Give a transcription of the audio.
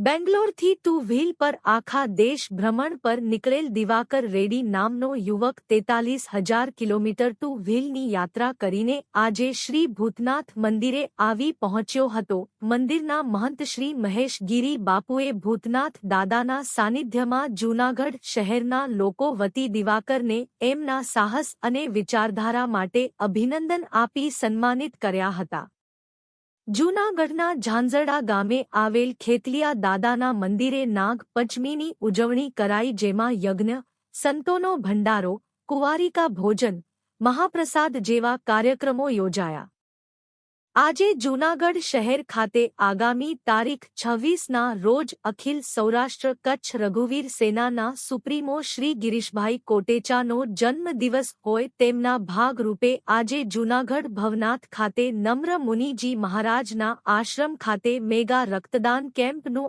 બેંગ્લોરથી two wheel પર આખા દેશ ભ્રમણ પર નીકળેલ દિવાકર રેડી નામનો યુવક તેતાલીસ હજાર કિલોમીટર ટુ વ્હીલની યાત્રા કરીને આજે શ્રી ભૂતનાથ મંદિરે આવી પહોંચ્યો હતો. મંદિરના મહંત શ્રી મહેશ ગીરી બાપુએ ભૂતનાથ દાદાના સાનિધ્યમાં જૂનાગઢ શહેરના લોકો વતી દિવાકરને એમના સાહસ અને વિચારધારા માટે અભિનંદન આપી સન્માનિત કર્યા હતા. જૂનાગઢના ઝાંઝરડા ગામે આવેલ ખેતલિયા દાદાના મંદિરે નાગ પંચમીની ઉજવણી કરાઈ જેમાં યજ્ઞ, સંતોનો ભંડારો, કુવારિકા ભોજન, મહાપ્રસાદ જેવા કાર્યક્રમો યોજાયા. આજે જૂનાગઢ શહેર ખાતે આગામી તારીખ છવ્વીસના રોજ અખિલ સૌરાષ્ટ્ર કચ્છ રઘુવીર સેનાના સુપ્રીમો શ્રી ગિરીશભાઈ કોટેચાનો જન્મદિવસ હોય તેમના ભાગરૂપે આજે જૂનાગઢ ભવનાથ ખાતે નમ્ર મુનિજી મહારાજના આશ્રમ ખાતે મેગા રક્તદાન કેમ્પનું